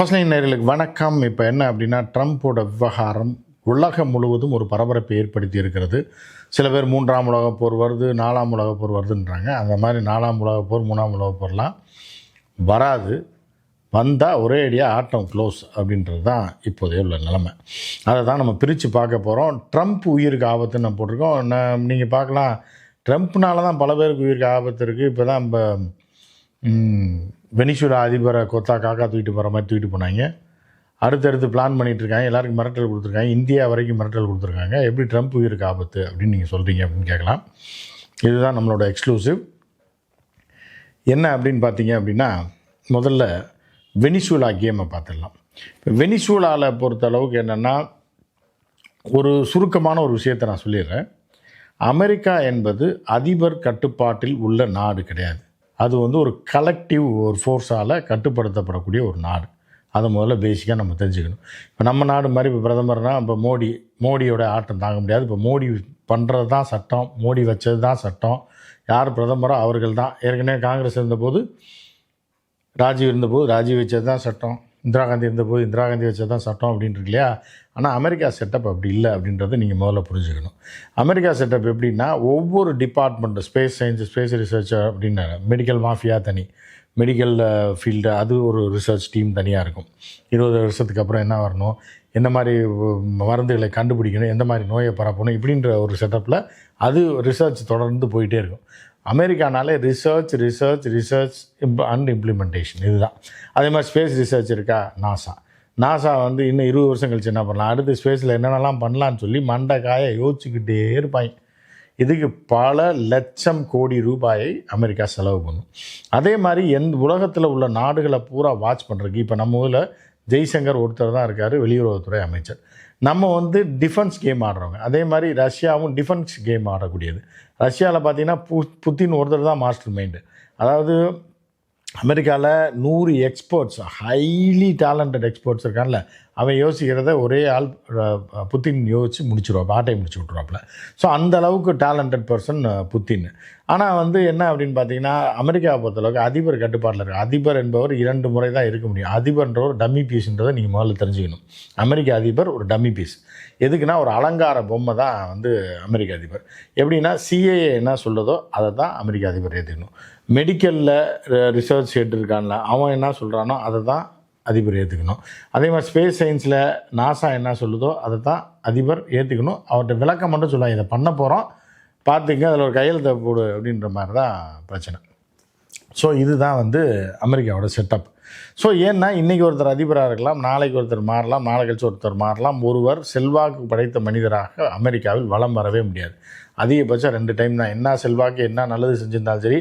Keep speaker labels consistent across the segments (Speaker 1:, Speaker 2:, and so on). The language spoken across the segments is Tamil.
Speaker 1: ஃபர்ஸ்ட் லைன் நேர்களுக்கு வணக்கம். இப்போ என்ன அப்படின்னா ட்ரம்ப்போட விவகாரம் உலகம் முழுவதும் ஒரு பரபரப்பை ஏற்படுத்தி இருக்கிறது. சில பேர் மூன்றாம் உலகப் போர் வருது நாலாம் உலகப் போர் வருதுன்றாங்க. அந்த மாதிரி நாலாம் உலகப் போர் மூணாம் உலகப் போர்லாம் வராது. வந்தால் ஒரே அடியாக ஆட்டம் க்ளோஸ் அப்படின்றது தான் இப்போதைய உள்ள நிலைமை. அதை தான் நம்ம பிரித்து பார்க்க போகிறோம் ட்ரம்ப் உயிருக்கு ஆபத்துன்னு நம்ம போட்டிருக்கோம். நீங்கள் பார்க்கலாம். ட்ரம்ப்னால தான் பல பேருக்கு உயிருக்கு ஆபத்து இருக்குது இப்போ தான் இப்போ வெனிசுலா அதிபரை கொத்தா காக்கா தூக்கிட்டு போகிற மாதிரி தூக்கிட்டு போனாங்க. அடுத்தடுத்து பிளான் பண்ணிகிட்டு இருக்காங்க. எல்லாருக்கும் மிரட்டல் கொடுத்துருக்காங்க. இந்தியா வரைக்கும் மிரட்டல் கொடுத்துருக்காங்க. எப்படி ட்ரம்ப் உயிருக்கு ஆபத்து அப்படின்னு நீங்கள் சொல்கிறீங்க அப்படின்னு கேட்கலாம். இதுதான் நம்மளோட எக்ஸ்க்ளூசிவ் என்ன அப்படின்னு பார்த்தீங்க அப்படின்னா முதல்ல வெனிசுலா கேமை பார்த்துடலாம். இப்போ வெனிசுலாவில் பொறுத்த அளவுக்கு என்னென்னா ஒரு சுருக்கமான ஒரு விஷயத்தை நான் சொல்லிடுறேன். அமெரிக்கா என்பது அதிபர் கட்டுப்பாட்டில் உள்ள நாடு கிடையாது. அது வந்து ஒரு கலெக்டிவ் ஒரு ஃபோர்ஸால் கட்டுப்படுத்தப்படக்கூடிய ஒரு நாடு. அதை முதல்ல பேசிக்காக நம்ம தெரிஞ்சுக்கணும். இப்போ நம்ம நாடு மாதிரி இப்போ பிரதமர்னால் இப்போ மோடி மோடியோட ஆட்டம் தாங்க முடியாது. இப்போ மோடி பண்ணுறது தான் சட்டம். மோடி வச்சது தான் சட்டம். யார் பிரதமரோ அவர்கள் தான் ஏற்கனவே காங்கிரஸ் இருந்தபோது ராஜீவ் இருந்தபோது ராஜீவ் வச்சது தான் சட்டம். இந்திரா காந்தி இருந்தபோது இந்திரா காந்தி வச்சது தான் சட்டம் அப்படின்ட்டு இருக்கு இல்லையா ஆனால் அமெரிக்கா செட்டப் அப்படி இல்லை அப்படின்றத நீங்கள் முதல்ல புரிஞ்சுக்கணும். அமெரிக்கா செட்டப் எப்படின்னா ஒவ்வொரு department space science space research அப்படின்னா மெடிக்கல் மாஃபியா தனி. மெடிக்கல் ஃபீல்டு uh, அது ஒரு ரிசர்ச் டீம் தனியாக இருக்கும். இருபது வருஷத்துக்கு அப்புறம் என்ன வரணும்? எந்த மாதிரி மருந்துகளை கண்டுபிடிக்கணும்? எந்த மாதிரி நோயை பரப்பணும்? இப்படின்ற ஒரு செட்டப்பில் அது ரிசர்ச் தொடர்ந்து போயிட்டே இருக்கும். அமெரிக்கானாலே research research research and implementation இதுதான். அதே மாதிரி ஸ்பேஸ் ரிசர்ச் இருக்கா? நாசா நாசா வந்து இன்னும் இருபது வருஷம் கழிச்சு என்ன பண்ணலாம்? அடுத்து ஸ்பேஸில் என்னென்னலாம் பண்ணலான்னு சொல்லி மண்டை காயை யோசிச்சுக்கிட்டே இருப்பாங்க. இதுக்கு பல லட்சம் கோடி ரூபாயை அமெரிக்கா செலவு பண்ணும். அதே மாதிரி எந்த உலகத்தில் உள்ள நாடுகளை பூரா வாட்ச் பண்ணுறதுக்கு இப்போ நம்ம ஊரில் ஜெய்சங்கர் ஒருத்தர் தான் இருக்கார் வெளியுறவுத்துறை அமைச்சர். நம்ம வந்து டிஃபென்ஸ் கேம் ஆடுறவங்க. அதே மாதிரி ரஷ்யாவும் டிஃபென்ஸ் கேம் ஆடக்கூடியது. ரஷ்யாவில் பார்த்தீங்கன்னா பு புத்தின் ஒருத்தர் தான் மாஸ்டர் மைண்டு அதாவது அமெரிக்காவில் நூறு எக்ஸ்பர்ட்ஸ் ஹைலி டேலண்டட் எக்ஸ்பர்ட்ஸ் இருக்கான்ல. அவன் யோசிக்கிறத ஒரே ஆள் புத்தின் யோசித்து முடிச்சிருவாப்ப ஆட்டை முடிச்சு விட்ருவாப்புல ஸோ அந்த அளவுக்கு டேலண்டட் பர்சன் புத்தின். ஆனால் வந்து என்ன அப்படின்னு பார்த்தீங்கன்னா அமெரிக்காவை பொறுத்தளவுக்கு அதிபர் கட்டுப்பாட்டில் இருக்குது அதிபர் என்பவர் இரண்டு முறை தான் இருக்க முடியும். அதிபர்ன்ற ஒரு டம்மி பீஸ்ன்றதை நீங்கள் முதல்ல தெரிஞ்சுக்கணும். அமெரிக்க அதிபர் ஒரு டம்மி பீஸ் எதுக்குன்னா ஒரு அலங்கார பொம்மை தான் வந்து அமெரிக்க அதிபர். எப்படின்னா சிஏஏ என்ன சொல்லுதோ அதை தான் அமெரிக்க அதிபர் ஏற்றுக்கணும் மெடிக்கலில் ரிசர்ச் ஹெட் இருக்கான்ல அவன் என்ன சொல்கிறானோ அதை தான் அதிபர் ஏற்றுக்கணும் அதே மாதிரி ஸ்பேஸ் சயின்ஸில் நாசா என்ன சொல்லுதோ அதை தான் அதிபர் ஏற்றுக்கணும் அவர்கிட்ட விளக்கம் மட்டும் சொல்லுவாங்க இதை பண்ண போகிறோம் பார்த்துங்க அதில் ஒரு கையெழுத்தை போடு அப்படின்ற மாதிரி தான் பிரச்சனை. ஸோ இதுதான் வந்து அமெரிக்காவோட செட்டப் ஸோ ஏன்னா இன்றைக்கி ஒருத்தர் அதிபராக இருக்கலாம் நாளைக்கு ஒருத்தர் மாறலாம் நாளை கழிச்சு ஒருத்தர் மாறலாம். ஒருவர் செல்வாக்கு படைத்த மனிதராக அமெரிக்காவில் வலம் வரவே முடியாது. அதிகபட்சம் ரெண்டு டைம் தான். என்ன செல்வாக்கு என்ன நல்லது செஞ்சிருந்தாலும் சரி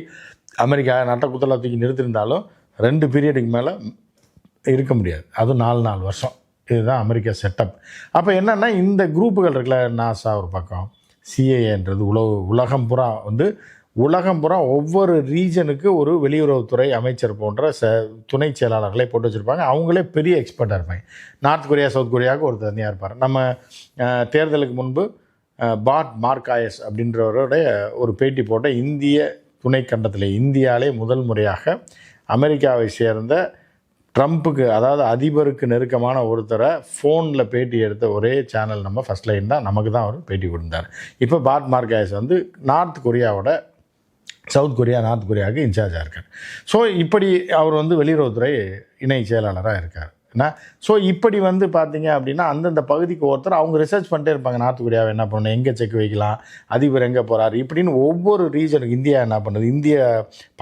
Speaker 1: அமெரிக்கா நட்ட குத்தலா தூக்கி நிறுத்திருந்தாலும் ரெண்டு பீரியடுக்கு மேலே இருக்க முடியாது. அதுவும் நாலு நாலு வருஷம். இதுதான் அமெரிக்கா செட்டப் அப்போ என்னென்னா இந்த குரூப்புகள் இருக்குல்ல நாசா ஒரு பக்கம் சிஏஏன்றது உலக உலகம் புறா வந்து உலகம் புறம் ஒவ்வொரு ரீஜனுக்கு ஒரு வெளியுறவுத்துறை அமைச்சர் போன்ற ச துணை செயலாளர்களை போட்டு வச்சுருப்பாங்க. அவங்களே பெரிய எக்ஸ்பர்ட்டாக இருப்பாங்க. நார்த் கொரியா சவுத் கொரியாவுக்கு ஒரு தனியாக இருப்பார். நம்ம தேர்தலுக்கு முன்பு பாட் மார்காயஸ் அப்படின்றவருடைய ஒரு பேட்டி போட்ட இந்திய துணை கண்டத்தில் இந்தியாவிலே முதல் முறையாக அமெரிக்காவை சேர்ந்த ட்ரம்ப்புக்கு அதாவது அதிபருக்கு நெருக்கமான ஒருத்தரை ஃபோனில் பேட்டி எடுத்த ஒரே சேனல் நம்ம ஃபஸ்ட் லைன் தான். நமக்கு தான் அவர் பேட்டி கொடுத்தார். இப்போ பாட் மார்காயஸ் வந்து நார்த் கொரியாவோட சவுத் கொரியா நார்த் கொரியாவுக்கு இன்சார்ஜாக இருக்கார். ஸோ இப்படி அவர் வந்து வெளியுறவுத்துறை இணை செயலாளராக இருக்கார். என்ன? ஸோ இப்படி வந்து பார்த்தீங்க அப்படின்னா அந்தந்த பகுதிக்கு ஒருத்தர் அவங்க ரிசர்ச் பண்ணிட்டே இருப்பாங்க. நார்த் கொரியாவை என்ன பண்ணணும்? எங்கே செக் வைக்கலாம்? அதிபர் எங்கே போகிறார் இப்படின்னு ஒவ்வொரு ரீஜனுக்கு இந்தியா என்ன பண்ணுறது இந்திய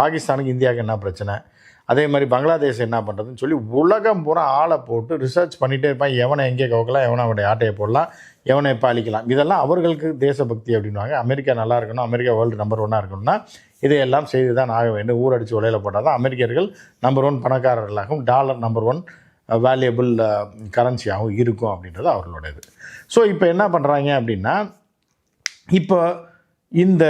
Speaker 1: பாகிஸ்தானுக்கு இந்தியாவுக்கு என்ன பிரச்சனை? அதே மாதிரி பங்களாதேஷ் என்ன பண்ணுறதுன்னு சொல்லி உலகம் பூரா ஆளை போட்டு ரிசர்ச் பண்ணிகிட்டே இருப்பான். எவனை எங்கே கவுக்கலாம் எவனை அவனுடைய ஆட்டையை போடலாம் எவனை பாலிக்கலாம். இதெல்லாம் அவர்களுக்கு தேசபக்தி அப்படின்வாங்க அமெரிக்கா நல்லா இருக்கணும் அமெரிக்கா வேர்ல்டு நம்பர் ஒன்னாக இருக்கணும்னா இதையெல்லாம் செய்து தான் ஆக வேண்டும். ஊரடிச்சு உலையில் போட்டால் தான் அமெரிக்கர்கள் நம்பர் ஒன் பணக்காரர்களாகவும் டாலர் நம்பர் ஒன் வேல்யூபிள் கரன்சியாகவும் இருக்கும் அப்படின்றது அவர்களோட இது ஸோ இப்போ என்ன பண்ணுறாங்க அப்படின்னா இப்போ இந்த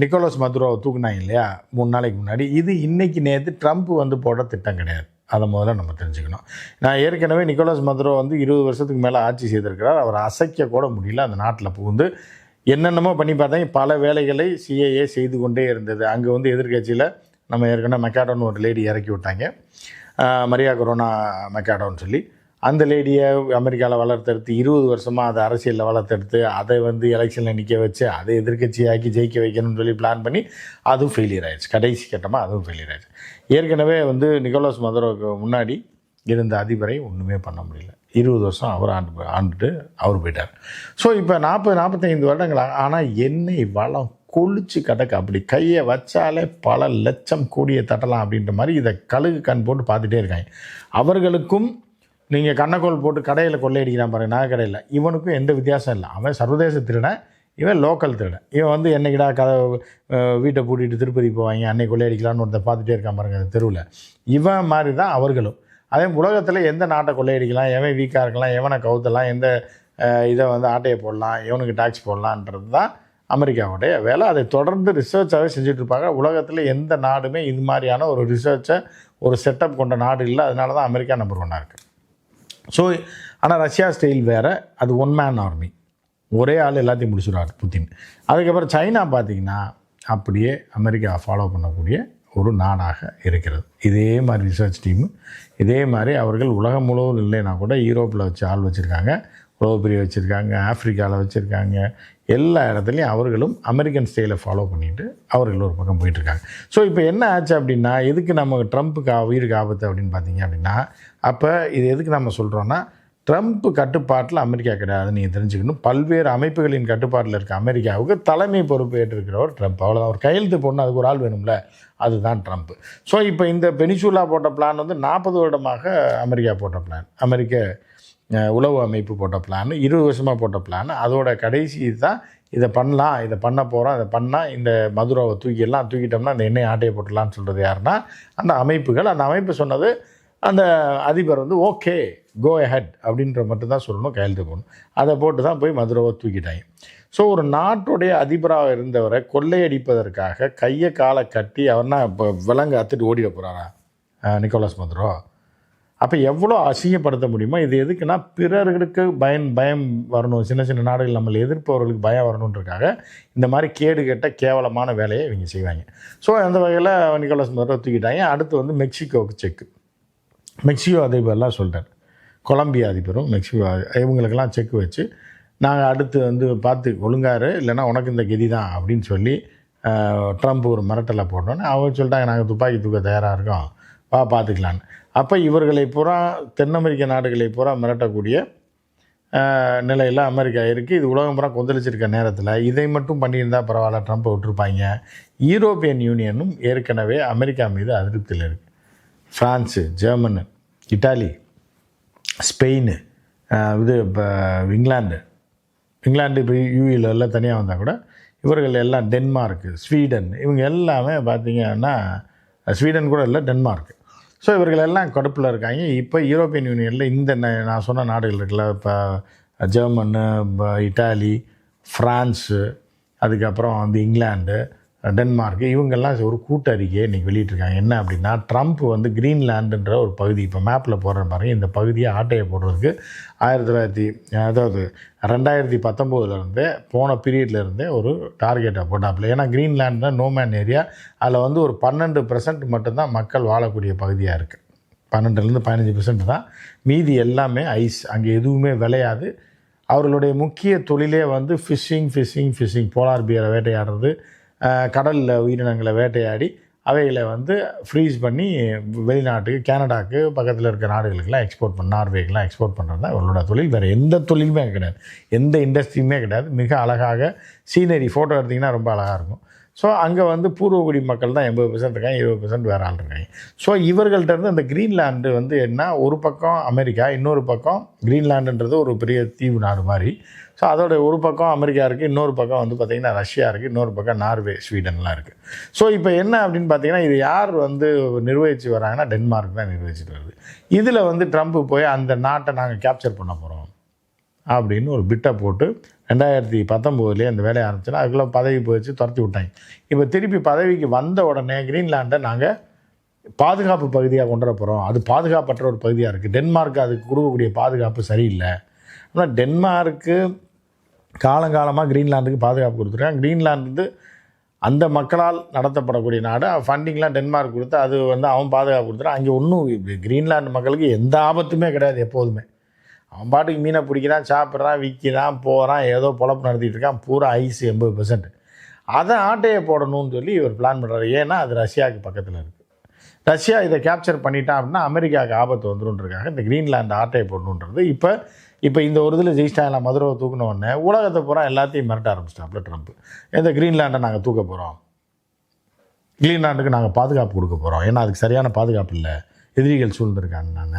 Speaker 1: நிக்கோலஸ் மதுரோவை தூக்குனாங்க இல்லையா? மூணு நாளைக்கு முன்னாடி. இது இன்றைக்கி நேற்று ட்ரம்ப் வந்து போட திட்டம் கிடையாது. அதை முதல்ல நம்ம தெரிஞ்சுக்கணும். நான் ஏற்கனவே நிக்கோலஸ் மதுரோ வந்து இருபது வருஷத்துக்கு மேலே ஆட்சி செய்திருக்கிறார். அவர் அசைக்க கூட முடியல. அந்த நாட்டில் புகுந்து என்னென்னமோ பண்ணி பார்த்தாங்க பல வேலைகளை சிஏஏ செய்து கொண்டே இருந்தது. அங்கே வந்து எதிர்க்கட்சியில் நம்ம ஏற்கனவே மெக்காடோன்னு ஒரு லேடி இறக்கி விட்டாங்க. மரியா கொரோனா மெக்காடோன்னு சொல்லி. அந்த லேடியை அமெரிக்காவில் வளர்த்தெடுத்து இருபது வருஷமாக அதை அரசியலில் வளர்த்தெடுத்து அதை வந்து எலெக்ஷனில் நிற்க வச்சு அதை எதிர்க்கட்சியாக்கி ஜெயிக்க வைக்கணும்னு சொல்லி பிளான் பண்ணி அதுவும் ஃபெயிலியர் ஆயிடுச்சு. கடைசி கட்டமாக அதுவும் ஃபெயிலியர் ஆயிடுச்சு. ஏற்கனவே வந்து நிக்கோலஸ் மதுரோவுக்கு முன்னாடி இருந்த அதிபரை ஒன்றுமே பண்ண முடியல. இருபது வருஷம் அவர் ஆண்டு ஆண்டுட்டு அவர் போயிட்டார். ஸோ இப்போ நாற்பது நாற்பத்தைந்து வருடங்களா ஆனால் எண்ணெய் வளம் கொளிச்சு கிடக்கு. அப்படி கையை வச்சாலே பல லட்சம் கோடியை தட்டலாம் அப்படின்ற மாதிரி இதை கழுகு கண் போட்டு பார்த்துட்டே இருக்காங்க. அவர்களுக்கும் நீங்கள் கண்ணக்கோல் போட்டு கடையில் கொள்ளையடிக்கிறான் பாருங்க நகை கடையில் இவனுக்கும் எந்த வித்தியாசம் இல்லை. அவன் சர்வதேச திருடன் இவன் லோக்கல் திருடன். இவன் வந்து என்னைக்கிடா கதை வீட்டை பூட்டிட்டு திருப்பதி போவாங்க அன்னைக்கு கொள்ளையடிக்கலான்னு ஒருத்தர் பார்த்துட்டே இருக்கான் பாருங்க அந்த தெருவில். இவன் மாதிரி தான் அவர்களும். அதே உலகத்தில் எந்த நாட்டை கொள்ளையடிக்கலாம் எவன் வீக்காக இருக்கலாம் எவனை கவுத்தலாம் எந்த இதை வந்து ஆட்டையை போடலாம் எவனுக்கு டாக்ஸ் போடலான்றது தான் அமெரிக்காவுடைய வேலை. அதை தொடர்ந்து ரிசர்ச்சாகவே செஞ்சுட்டு இருப்பாங்க. உலகத்தில் எந்த நாடுமே இது மாதிரியான ஒரு ரிசர்ச்சை ஒரு செட்டப் கொண்ட நாடு இல்லை. அதனால தான் அமெரிக்கா நம்பர் ஒன்னாக இருக்குது ஸோ ஆனால் ரஷ்யா ஸ்டைல் வேறு. அது ஒன் மேன் ஆர்மி ஒரே ஆள் எல்லாத்தையும் முடிச்சிடுவார் புத்தின் அதுக்கப்புறம் சைனா பார்த்தீங்கன்னா அப்படியே அமெரிக்கா ஃபாலோ பண்ணக்கூடிய ஒரு நாடாக இருக்கிறது. இதே மாதிரி ரிசர்ச் டீமு இதே மாதிரி அவர்கள் உலகம் முழுவதும் இல்லைன்னா கூட யூரோப்பில் வச்சு ஆள் வச்சுருக்காங்க. உலகப்பிரிய வச்சுருக்காங்க ஆஃப்ரிக்காவில் வச்சுருக்காங்க எல்லா இடத்துலையும் அவர்களும் அமெரிக்கன் ஸ்டைலை ஃபாலோ பண்ணிட்டு அவர்கள் ஒரு பக்கம் போயிட்டுருக்காங்க ஸோ இப்போ என்ன ஆச்சு அப்படின்னா எதுக்கு நம்ம ட்ரம்ப்புக்கு உயிருக்கு ஆபத்து அப்படின்னு பார்த்தீங்க அப்படின்னா அப்போ இது எதுக்கு நம்ம சொல்கிறோன்னா ட்ரம்ப் கட்டுப்பாட்டில் அமெரிக்கா கிடையாது நீங்கள் தெரிஞ்சுக்கணும். பல்வேறு அமைப்புகளின் கட்டுப்பாட்டில் இருக்க அமெரிக்காவுக்கு தலைமை பொறுப்பு ஏற்றிருக்கிறவர் ட்ரம்ப். அவ்வளோதான் ஒரு கையெழுத்து போடணும் அதுக்கு ஒரு ஆள் வேணும்ல. அதுதான் ட்ரம்ப். ஸோ இப்போ இந்த பெனிசூலா போட்ட பிளான் வந்து நாற்பது வருடமாக அமெரிக்கா போட்ட பிளான் அமெரிக்க உளவு அமைப்பு போட்ட பிளான் இருபது வருஷமாக போட்ட பிளான் அதோட கடைசி தான் இதை பண்ணலாம் இதை பண்ண போகிறோம் இதை பண்ணால் இந்த மதுராவை தூக்கிடலாம் தூக்கிட்டோம்னா அந்த எண்ணெய் ஆட்டையை போட்டலாம்னு சொல்கிறது யாருன்னா அந்த அமைப்புகள். அந்த அமைப்பு சொன்னது அந்த அதிபர் வந்து ஓகே கோ ஹெட் அப்படின்ற மட்டும்தான் சொல்லணும் கையெழுத்து போகணும் அதை போட்டு தான் போய் மதுராவை தூக்கிட்டாங்க. ஸோ ஒரு நாட்டுடைய அதிபராக இருந்தவரை கொள்ளையடிப்பதற்காக கையை காலை கட்டி அவர்னா இப்போ விலங்கு அத்துட்டு ஓடிட போகிறாரா நிக்கோலஸ் மதுரோ? அப்போ எவ்வளோ அசிங்கப்படுத்த முடியுமோ இது எதுக்குன்னா பிறர்களுக்கு பயம் பயம் வரணும். சின்ன சின்ன நாடுகள் நம்மளை எதிர்ப்பவர்களுக்கு பயம் வரணுன்றதுக்காக இந்த மாதிரி கேடு கெட்ட கேவலமான வேலையை இவங்க செய்வாங்க. ஸோ அந்த வகையில் நிக்கோலஸ் மதுரை தூக்கிட்டாங்க. அடுத்து வந்து மெக்சிகோவுக்கு செக்கு. மெக்சிகோ அதிபர்லாம் சொல்கிறார் கொலம்பியா அதிபரும் மெக்சிகோ இவங்களுக்கெல்லாம் செக் வச்சு நாங்கள் அடுத்து வந்து பார்த்து ஒழுங்காரு இல்லைன்னா உனக்கு இந்த கதி தான் அப்படின்னு சொல்லி ட்ரம்ப் ஒரு மிரட்டலை போட்டோன்னே அவங்க சொல்லிட்டாங்க நாங்கள் துப்பாக்கி தூக்க தயாராக இருக்கோம். வா பார்த்துக்கலான்னு. அப்போ இவர்களை பூரா தென் அமெரிக்க நாடுகளை பூரா மிரட்டக்கூடிய நிலையில் அமெரிக்கா இருக்குது இது உலகம் பூரா கொந்தளிச்சிருக்க நேரத்தில். இதை மட்டும் பண்ணியிருந்தால் பரவாயில்ல ட்ரம்ப்பை விட்டுருப்பாங்க. யூரோப்பியன் யூனியனும் ஏற்கனவே அமெரிக்கா மீது அதிருப்தியில் இருக்குது ஃப்ரான்ஸு ஜெர்மனு இட்டாலி ஸ்பெயின் இது இப்போ இங்கிலாந்து. இங்கிலாந்து இப்போ யூஇல எல்லாம் தனியாக வந்தால் கூட இவர்கள் எல்லாம் டென்மார்க்கு ஸ்வீடன் இவங்க எல்லாமே பார்த்தீங்கன்னா ஸ்வீடன் கூட இல்லை டென்மார்க்கு. ஸோ இவர்கள் எல்லாம் கடுப்பில் இருக்காங்க. இப்போ யூரோப்பியன் யூனியனில் இந்த நான் சொன்ன நாடுகள் இருக்குல்ல இப்போ ஜெர்மனு ப- இட்டாலி ஃப்ரான்ஸு அதுக்கப்புறம் வந்து இங்கிலாந்து டென்மார்க் இவங்கெல்லாம் ஒரு கூட்டறிக்கையை இன்றைக்கி வெளியிட்டிருக்காங்க. என்ன அப்படின்னா ட்ரம்ப் வந்து கிரீன்லாண்டுன்ற ஒரு பகுதி இப்போ மேப்பில் போடுற பாருங்க இந்த பகுதியை ஆட்டையை போடுறதுக்கு ஆயிரத்தி தொள்ளாயிரத்தி அதாவது ரெண்டாயிரத்தி பத்தொம்போதுலேருந்தே போன பீரியட்லேருந்தே ஒரு டார்கெட்டை போட்டாப்புல. ஏன்னா கிரீன்லாண்டுனா நோமேன் ஏரியா அதில் வந்து ஒரு பன்னெண்டு பர்சன்ட் மட்டும்தான் மக்கள் வாழக்கூடிய பகுதியாக இருக்குது பன்னெண்டுலேருந்து பதினஞ்சு பர்சன்ட் தான். மீதி எல்லாமே ஐஸ் அங்கே எதுவுமே விளையாது. அவர்களுடைய முக்கிய தொழிலே வந்து ஃபிஷ்ஷிங் ஃபிஷ்ஷிங் ஃபிஷ்ஷிங் போலார் பியரை வேட்டையாடுறது. கடலில் உயிரினங்களை வேட்டையாடி அவைகளை வந்து ஃப்ரீஸ் பண்ணி வெளிநாட்டுக்கு கனடாக்கு பக்கத்தில் இருக்க நாடுகளுக்கெல்லாம் எக்ஸ்போர்ட் பண்ண நார்வேக்கெலாம் எக்ஸ்போர்ட் பண்ணுறது தான் அவர்களோட தொழில் வேறு எந்த தொழிலுமே கிடையாது. எந்த இண்டஸ்ட்ரியுமே கிடையாது. மிக அழகாக சீனரி ஃபோட்டோ எடுத்திங்கன்னா ரொம்ப அழகாக இருக்கும். ஸோ அங்கே வந்து பூர்வகுடி மக்கள் தான் எண்பது பர்சன்ட் இருக்காங்க இருபது பர்சன்ட் வேறு ஆள் இருக்காங்க. ஸோ இவர்கள்ட்ட இருந்து அந்த க்ரீன்லாண்டு வந்து என்ன ஒரு பக்கம் அமெரிக்கா இன்னொரு பக்கம் க்ரீன்லாண்டுன்றது ஒரு பெரிய தீவு நாடு மாதிரி. ஸோ அதோட ஒரு பக்கம் அமெரிக்கா இருக்குது இன்னொரு பக்கம் வந்து பார்த்திங்கன்னா ரஷ்யா இருக்குது இன்னொரு பக்கம் நார்வே ஸ்வீடன்லாம் இருக்குது ஸோ இப்போ என்ன அப்படின்னு பார்த்தீங்கன்னா இது யார் வந்து நிர்வகிச்சு வராங்கன்னா டென்மார்க் தான் நிர்வகிச்சுட்டு வருது. இதில் வந்து ட்ரம்ப் போய் அந்த நாட்டை நாங்கள் கேப்சர் பண்ண போகிறோம் அப்படின்னு ஒரு பிட்டை போட்டு ரெண்டாயிரத்தி பத்தொம்போதுலேயே அந்த வேலையை ஆரம்பிச்சுன்னா அதுக்குள்ளே பதவி போயிடுச்சு துரத்தி விட்டாங்க. இப்போ திருப்பி பதவிக்கு வந்த உடனே கிரீன்லாண்டை நாங்கள் பாதுகாப்பு பகுதியாக கொண்டு வர போகிறோம் அது பாதுகாப்பற்ற ஒரு பகுதியாக இருக்குது டென்மார்க் அதுக்கு கொடுக்கக்கூடிய பாதுகாப்பு சரியில்லை. ஆனால் டென்மார்க்கு காலங்காலமாக கிரீன்லாண்டுக்கு பாதுகாப்பு கொடுத்துருக்காங்க. கிரீன்லாந்து வந்து அந்த மக்களால் நடத்தப்படக்கூடிய நாடு ஃபண்டிங்லாம் டென்மார்க் கொடுத்து அது வந்து அவன் பாதுகாப்பு கொடுத்துறான் அங்கே ஒன்றும் கிரீன்லாந்து மக்களுக்கு எந்த ஆபத்துமே கிடையாது எப்போதுமே. அவன் பாட்டுக்கு மீனை பிடிக்கிறான் சாப்பிட்றான் விற்கிறான் போகிறான் ஏதோ பொழப்பு நடத்திட்டு இருக்கான். பூரா ஐஸ் எண்பது பெர்சன்ட் அதை ஆட்டையை போடணும்னு சொல்லி இவர் பிளான் பண்ணுறாரு ஏன்னா அது ரஷ்யாவுக்கு பக்கத்தில் இருக்குது ரஷ்யா இதை கேப்சர் பண்ணிட்டான் அப்படின்னா அமெரிக்காவுக்கு ஆபத்து வந்துருன்றதுக்காக இந்த க்ரீன்லாந்து ஆட்டையை போடணுன்றது இப்போ இப்போ இந்த ஒரு இதில் ஜெயிச்சிட்டாங்களா மதுரவை தூக்கினோடனே உலகத்தை பூரா எல்லாத்தையும் மிரட்ட ஆரம்பிச்சிட்டாப்ல ட்ரம்ப் இந்த கிரீன்லாண்டை நாங்கள் தூக்க போகிறோம் கிரீன்லாண்டுக்கு நாங்கள் பாதுகாப்பு கொடுக்க போகிறோம் ஏன்னா அதுக்கு சரியான பாதுகாப்பு இல்லை. எதிரிகள் சூழ்ந்திருக்காங்க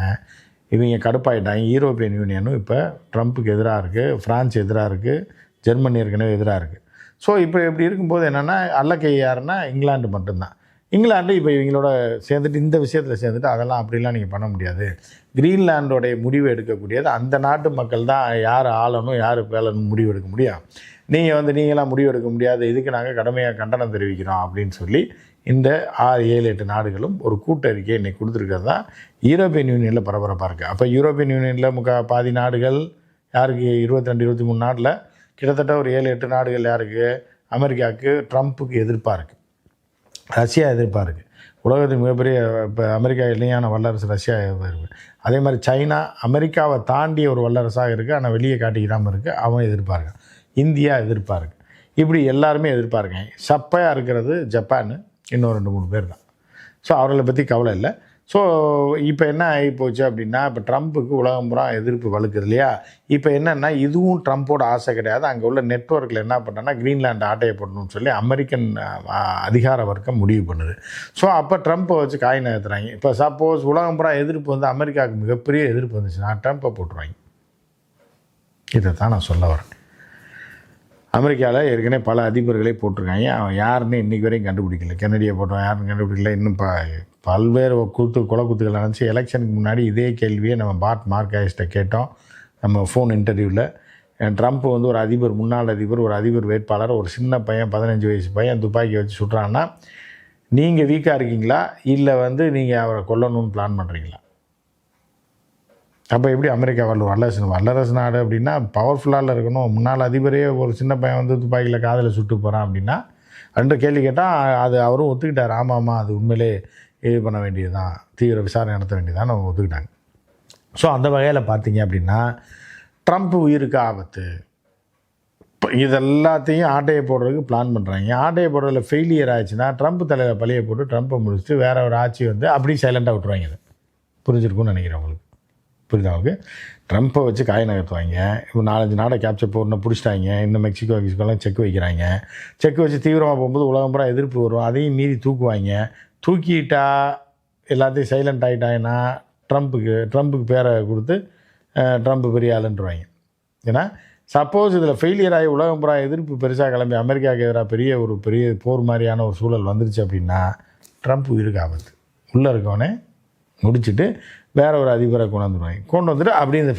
Speaker 1: இவங்க கடுப்பாயிட்டாங்க. யூரோப்பியன் யூனியனும் இப்போ ட்ரம்ப்புக்கு எதிராக இருக்குது ஃப்ரான்ஸ் எதிராக இருக்குது ஜெர்மனி ஏற்கனவே எதிராக இருக்குது ஸோ இப்போ இப்படி இருக்கும்போது என்னென்னா அல்லக்கை யாருன்னா இங்கிலாந்து மட்டும்தான். இங்கிலாண்டு இப்போ இவங்களோட சேர்ந்துட்டு இந்த விஷயத்தில் சேர்ந்துட்டு அதெல்லாம் அப்படிலாம் நீங்கள் பண்ண முடியாது. கிரீன்லாண்டோடைய முடிவு எடுக்கக்கூடியது அந்த நாட்டு மக்கள் தான் யார் ஆளணும் யார் பேலணும் முடிவு எடுக்க முடியும். நீங்கள் வந்து நீங்களாம் முடிவு எடுக்க முடியாது. இதுக்கு நாங்கள் கடுமையாக கண்டனம் தெரிவிக்கிறோம் அப்படின்னு சொல்லி இந்த ஆறு ஏழு எட்டு நாடுகளும் ஒரு கூட்டறிக்கை இன்னைக்கு கொடுத்துருக்கிறது தான் யூரோப்பியன் யூனியனில் பரபரப்பாக இருக்குது அப்போ யூரோப்பியன் யூனியனில் முக்கா பாதி நாடுகள் யாருக்கு? இருபத்தி ரெண்டு இருபத்தி மூணு நாட்டில் கிட்டத்தட்ட ஒரு ஏழு எட்டு நாடுகள் யாருக்கு? அமெரிக்காவுக்கு ட்ரம்ப்புக்கு எதிர்ப்பாக இருக்குது ரஷ்யா எதிர்ப்பாக இருக்குது உலகத்தின் மிகப்பெரிய இப்போ அமெரிக்கா இணையான வல்லரசு ரஷ்யா இருக்குது அதே மாதிரி சைனா அமெரிக்காவை தாண்டிய ஒரு வல்லரசாக இருக்குது ஆனால் வெளியே காட்டிக்கிறாமல் இருக்குது அவன் எதிர்ப்பாருங்க இந்தியா எதிர்ப்பாருங்க இப்படி எல்லாருமே எதிர்ப்பாருங்க சப்பையாக இருக்கிறது ஜப்பான். இன்னும் ரெண்டு மூணு பேர் தான். ஸோ அவர்களை பற்றி கவலை இல்லை. ஸோ இப்போ என்ன ஆகி போச்சு அப்படின்னா இப்போ ட்ரம்ப்புக்கு உலகம் பூரா எதிர்ப்பு வலுக்குது இல்லையா? இப்போ என்னென்னா இதுவும் ட்ரம்ப்போட ஆசை கிடையாது. அங்கே உள்ள நெட்ஒர்க்கில் என்ன பண்ணான்னா கிரீன்லாண்டு ஆட்டையை போடணும்னு சொல்லி அமெரிக்கன் அதிகார வர்க்கம் முடிவு பண்ணுது. ஸோ அப்போ ட்ரம்ப்பை வச்சு காய் நகர்த்துறாங்க. இப்போ சப்போஸ் உலகம் பூரா எதிர்ப்பு வந்து அமெரிக்காவுக்கு மிகப்பெரிய எதிர்ப்பு வந்துச்சுன்னா ட்ரம்ப்பை போட்டுருவாங்க. இதை தான் நான் சொல்ல வரேன். அமெரிக்காவில் ஏற்கனவே பல அதிபர்களே போட்டிருக்காங்க. அவன் யாருன்னு இன்றைக்கி வரையும் கண்டுபிடிக்கல. கென்னடியை போட்டோம். யாருன்னு கண்டுபிடிக்கல. இன்னும் ப பல்வேறு கூத்து குலக்கூத்துக்கள் நினச்சி நடந்துச்சு. எலெக்ஷனுக்கு முன்னாடி இதே கேள்வியை நம்ம பாட் மார்க்காயிஸ்ட்டை கேட்டோம். நம்ம ஃபோன் இன்டர்வியூவில் ட்ரம்ப் வந்து ஒரு அதிபர் முன்னாள் அதிபர் ஒரு அதிபர் வேட்பாளர் ஒரு சின்ன பையன் பதினஞ்சு வயசு பையன் துப்பாக்கி வச்சு சுட்றான்னா நீங்கள் வீக்காக இருக்கீங்களா? இல்லை வந்து நீங்கள் அவரை கொல்லணும்னு பிளான் பண்ணுறீங்களா அப்போ எப்படி அமெரிக்கா வரல வல்லரசு வல்லரசு நாடு அப்படின்னா பவர்ஃபுல்லாக இருக்கணும். முன்னாள் அதிபரே ஒரு சின்ன பையன் வந்து துப்பாக்கியில் காதில் சுட்டு போகிறான் அப்படின்னா ரெண்டு கேள்வி கேட்டால் அது அவரும் ஒத்துக்கிட்டார். ஆமாம் ஆமாம் அது உண்மையிலே இது பண்ண வேண்டியது தான் தீவிர விசாரணை நடத்த வேண்டியதான் அவங்க ஒத்துக்கிட்டாங்க. ஸோ அந்த வகையில் பார்த்தீங்க அப்படின்னா ட்ரம்ப் உயிருக்கு ஆபத்து. இப்போ இதெல்லாத்தையும் ஆட்டையை போடுறதுக்கு பிளான் பண்ணுறாங்க ஆட்டையை போடுறதுல ஃபெயிலியர் ஆச்சுன்னா ட்ரம்ப் தலையில் பழியை போட்டு ட்ரம்ப்பை முடிச்சுட்டு வேற ஒரு ஆட்சி வந்து அப்படியே சைலண்டாக விட்டுருவாங்க இது. புரிஞ்சிருக்கும்னு நினைக்கிறேன் உங்களுக்கு. புரியுது அவங்களுக்கு ட்ரம்ப்பை வச்சு காய நகர்த்துவாங்க. இப்போ நாலஞ்சு நாடை கேப்சர் போடணும் பிடிச்சிட்டாங்க. இன்னும் மெக்சிகோ மெக்சிகோலாம் செக் வைக்கிறாங்க. செக் வச்சு தீவிரமாக போகும்போது உலகம் பூரா எதிர்ப்பு வரும். அதையும் மீறி தூக்குவாங்க. தூக்கிட்டா எல்லாத்தையும் சைலண்ட் ஆகிட்டாங்கன்னா ட்ரம்ப்புக்கு ட்ரம்ப்புக்கு பேரை கொடுத்து ட்ரம்ப் பெரிய ஆளுன்றவாங்க. ஏன்னா சப்போஸ் இதில் ஃபெயிலியர் ஆகி உலகம் புறா எதிர்ப்பு பெருசாக கிளம்பி அமெரிக்காவுக்கு எதிராக பெரிய ஒரு பெரிய போர் மாதிரியான ஒரு சூழல் வந்துருச்சு அப்படின்னா ட்ரம்ப் உயிருக்கு ஆபத்து. உள்ளே இருக்கவனே முடிச்சுட்டு வேற ஒரு அதிபரை கொண்டு வந்துடுவாங்க கொண்டு வந்துட்டு அப்படியே இந்த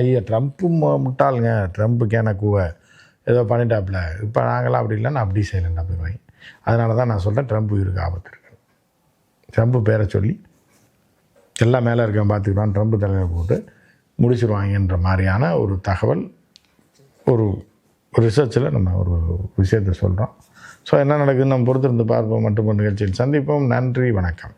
Speaker 1: ஐயா ட்ரம்ப்பு முட்டாளுங்க. ட்ரம்ப்பு கேன கூவ. ஏதோ பண்ணிட்டாப்புல. இப்போ நாங்களாம் அப்படி இல்லைன்னா அப்படி சைலண்ட் போயிடுவாங்க. அதனால தான் நான் சொல்கிறேன் ட்ரம்ப் உயிருக்கு ஆபத்து இருக்குது ட்ரம்ப் பேரை சொல்லி எல்லாம் மேலே இருக்கவன் பார்த்துக்கலாம் ட்ரம்ப் தலைவர் போட்டு முடிச்சிருவாங்கன்ற மாதிரியான ஒரு தகவல் ஒரு ரிசர்ச்சில் நம்ம ஒரு விஷயத்தை சொல்கிறோம் ஸோ என்ன நடக்குதுன்னு நம்ம பொறுத்திருந்து பார்ப்போம். மற்றும் நிகழ்ச்சியில் சந்திப்போம். நன்றி வணக்கம்.